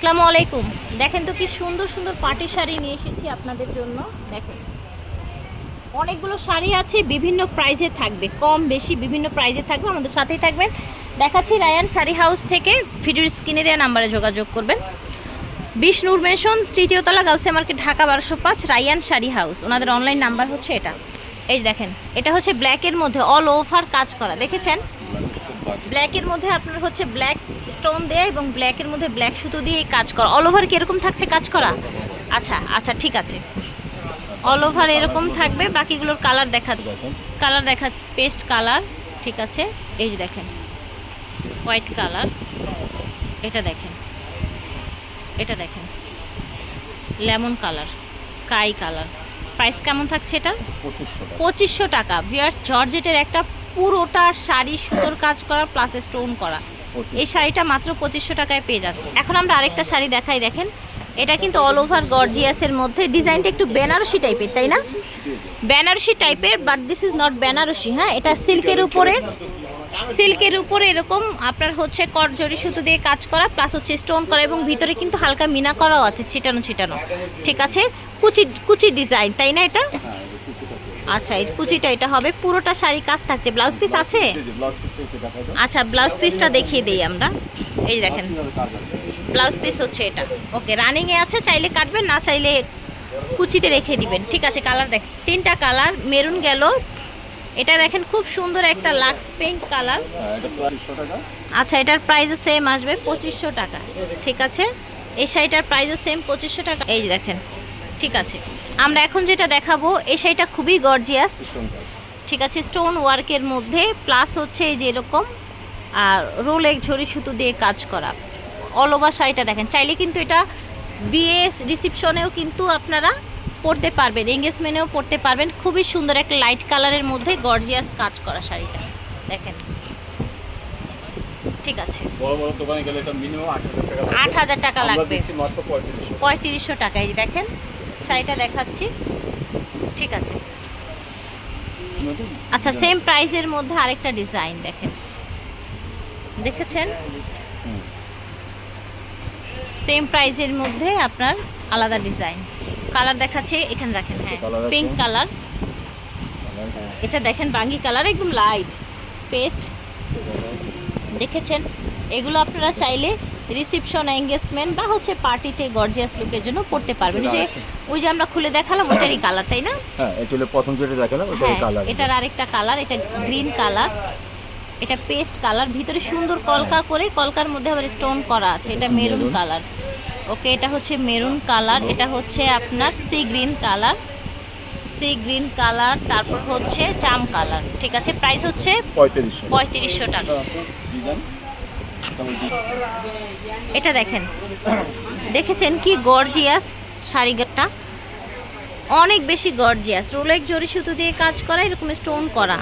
আসসালামু আলাইকুম। দেখেন তো কি সুন্দর সুন্দর পাটি শাড়ি নিয়ে এসেছি আপনাদের জন্য। দেখেন। অনেকগুলো শাড়ি আছে, বিভিন্ন প্রাইজে থাকবে, কম বেশি বিভিন্ন প্রাইজে থাকবে। আমাদের সাথেই থাকবেন। দেখাচ্ছি রায়ান শাড়ি হাউস থেকে। ভিডিওর স্ক্রিনে দেওয়া নাম্বারে যোগাযোগ করবেন। বিষ্ণুর মেশন তৃতীয় তলা গাউসে মার্কেট, ঢাকা বারোশো পাঁচ, রায়ান শাড়ি হাউস ওনাদের অনলাইন নাম্বার হচ্ছে এটা। এই দেখেন, এটা হচ্ছে ব্ল্যাকের মধ্যে অল ওভার কাজ করা। দেখেছেন? ব্ল্যাকের মধ্যে আপনার হচ্ছে ব্ল্যাক স্টোন দেয়া এবং ব্ল্যাকের মধ্যে ব্ল্যাক সুতো দিয়ে কাজ করা। অল ওভার কীরকম থাকছে কাজ করা? আচ্ছা আচ্ছা ঠিক আছে। অল ওভার এরকম থাকবে বাকিগুলোর কালার দেখা কালার দেখা পেস্ট কালার ঠিক আছে? এই যে দেখেন। হোয়াইট কালার এটা দেখেন। এটা দেখেন। Lemon colour sky colour price কেমন থাকছে এটা পঁচিশশো টাকা। পঁচিশশো টাকা। ভিয়ার্স জর্জেটের একটা পুরোটা শাড়ি সুতোর কাজ করা প্লাস স্টোন করা। এই শাড়িটা মাত্র পঁচিশশো টাকায় পেয়ে যাচ্ছে এখন আমরা আরেকটা শাড়ি দেখাই দেখেন। এটা কিন্তু অল ওভার গর্জিয়াসের মধ্যে। ডিজাইনটা একটু বেনারসি টাইপের তাই না? বেনারসি টাইপের but this is not Benarasi হ্যাঁ? এটা সিল্কের উপরে। সিল্কের উপরে এরকম আপনার হচ্ছে কটজরি সুতো দিয়ে কাজ করা প্লাস হচ্ছে স্টোন করা এবং ভিতরে কিন্তু হালকা মিনা করাও আছে ছিটানো ছিটানো। ঠিক আছে? কুচি কুচি ডিজাইন তাই না এটা? আচ্ছা এই কুচিটা এটা হবে পুরোটা শাড়ি কাজ থাকছে। ব্লাউজ পিস আছে? আচ্ছা ব্লাউজ পিসটা দেখিয়ে দিই আমরা। এই দেখেন। ব্লাউজ পিস হচ্ছে এটা। ওকে রানিংয়ে আছে চাইলে কাটবেন না চাইলে কুচিতে রেখে দিবেন। ঠিক আছে কালার দেখ তিনটা কালার মেরুন গেল এটা দেখেন খুব সুন্দর একটা লাক্স পিঙ্ক কালার আচ্ছা এটার প্রাইসও সেম আসবে পঁচিশশো টাকা। ঠিক আছে? এই শাড়িটার প্রাইসও সেম পঁচিশশো টাকা। এই দেখেন ঠিক আছে। আমরা এখন যেটা দেখাবো এই শাড়িটা খুবই গর্জিয়াস ঠিক আছে স্টোন ওয়ার্কের মধ্যে প্লাস হচ্ছে এই যে এরকম আর রোল এক ঝড়ি সুতো দিয়ে কাজ করা। অল ওভার শাড়িটা দেখেন। চাইলে কিন্তু এটা বিয়ে রিসিপশনেও কিন্তু আপনারা পরতে পারবেন এঙ্গেজমেন্টেও পরতে পারবেন। খুবই সুন্দর একটা লাইট কালারের মধ্যে গর্জিয়াস কাজ করা শাড়িটা। দেখেন। ঠিক আছে। আট হাজার টাকা লাগবে। পঁয়ত্রিশশো পঁয়ত্রিশশো টাকা। এই দেখেন। শাড়িটা দেখাচ্ছি। ঠিক আছে। আচ্ছা সেম প্রাইসের মধ্যে আরেকটা ডিজাইন দেখেন। দেখেছেন? সেম প্রাইসের মধ্যে আপনার আলাদা ডিজাইন কালার দেখাচ্ছে এখানে রাখেন হ্যাঁ পিঙ্ক কালার এটা দেখেন বাঙ্গি কালার একদম লাইট পেস্ট দেখেছেন? এগুলো আপনারা চাইলে রিসিপশন এঙ্গেজমেন্ট বা হচ্ছে পার্টিতে গর্জিয়াস লুকের জন্য পড়তে পারবেন। যে ওই যে আমরা খুলে দেখালাম ওইটারই কালার তাই না? হ্যাঁ এটা হলো প্রথম যেটা দেখালাম ওটা হ্যাঁ কালার। এটার আরেকটা কালার এটা গ্রিন কালার। এটা পেস্ট কালার ভিতরে সুন্দর কলকা করে কলকার মধ্যে আবার স্টোন করা আছে এটা মেরুন। কালার। ওকে এটা হচ্ছে মেরুন কালার এটা হচ্ছে আপনার sea green colour. Sea green colour তারপর হচ্ছে জাম কালার ঠিক আছে? প্রাইস হচ্ছে পঁয়ত্রিশশো। পঁয়ত্রিশশো টাকা। ডিজাইন? এটা দেখেন। দেখেছেন কি গর্জিয়াস শাড়িটা অনেক বেশি গর্জিয়াস। রোলেক জরি সুতো দিয়ে কাজ করা এরকম স্টোন করা।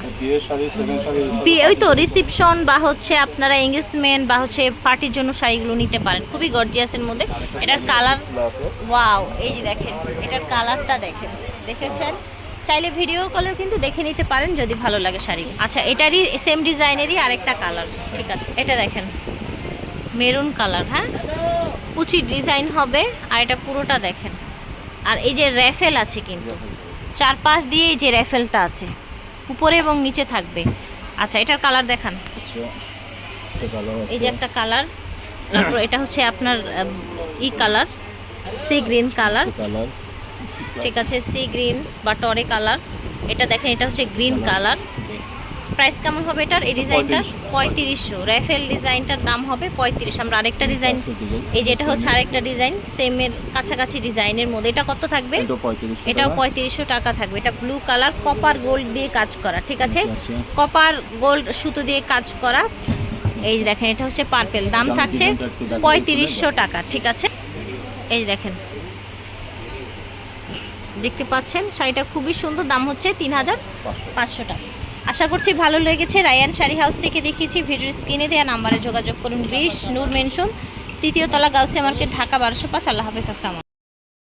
ওই তো রিসিপশন বা হচ্ছে আপনারা এঙ্গেজমেন্ট বা হচ্ছে পার্টির জন্য শাড়িগুলো নিতে পারেন। খুবই গর্জিয়াসের মধ্যে। এটার কালার ওয়াও এই যে দেখেন এটার কালারটা দেখেন। দেখেছেন? চাইলে ভিডিও কলেও কিন্তু দেখে নিতে পারেন যদি ভালো লাগে শাড়ি। আচ্ছা এটারই সেম ডিজাইনেরই আরেকটা কালার ঠিক আছে এটা দেখেন। মেরুন কালার হ্যাঁ? কুচি ডিজাইন হবে আর এটা পুরোটা দেখেন। আর এই যে র্যাফেল আছে কিন্তু চার পাশ দিয়ে এই যে র্যাফেলটা আছে উপরে এবং নিচে থাকবে। আচ্ছা এটার কালার দেখান। আচ্ছা এই যে একটা কালার তারপর এটা হচ্ছে আপনার ই কালার সি গ্রিন কালার। ঠিক আছে সি গ্রিন বা টরে কালার। এটা দেখেন এটা হচ্ছে গ্রিন কালার। প্রাইস কেমন হবে এটার? এই ডিজাইনটা পঁয়ত্রিশশো। র্যাফেল ডিজাইনটার দাম হবে পঁয়ত্রিশ। আমরা আরেকটা ডিজাইন এই যে এটা হচ্ছে আরেকটা ডিজাইন সেমের কাছাকাছি ডিজাইনের মধ্যে। এটা কত থাকবে? এটাও পঁয়ত্রিশশো টাকা। থাকবে। এটা ব্লু কালার কপার গোল্ড দিয়ে কাজ করা ঠিক আছে? আচ্ছা। কপার গোল্ড সুতো দিয়ে কাজ করা। এই দেখেন এটা হচ্ছে পার্পেল দাম থাকছে পঁয়ত্রিশশো টাকা ঠিক আছে? এই দেখেন। দেখতে পাচ্ছেন শাড়িটা খুবই সুন্দর। দাম হচ্ছে তিন হাজার পাঁচশো টাকা। আশা করছি ভালো লেগেছে। রায়ান শাড়ি হাউস থেকে দেখিয়েছি, ভিডিওর স্ক্রিনে দেওয়া নাম্বারে যোগাযোগ করুন। বিশ নূর মেনশন তৃতীয় তলা গাউসিয়া মার্কেট ঢাকা, বারোশো পাঁচ। আল্লাহ হাফিজ, আসসালাম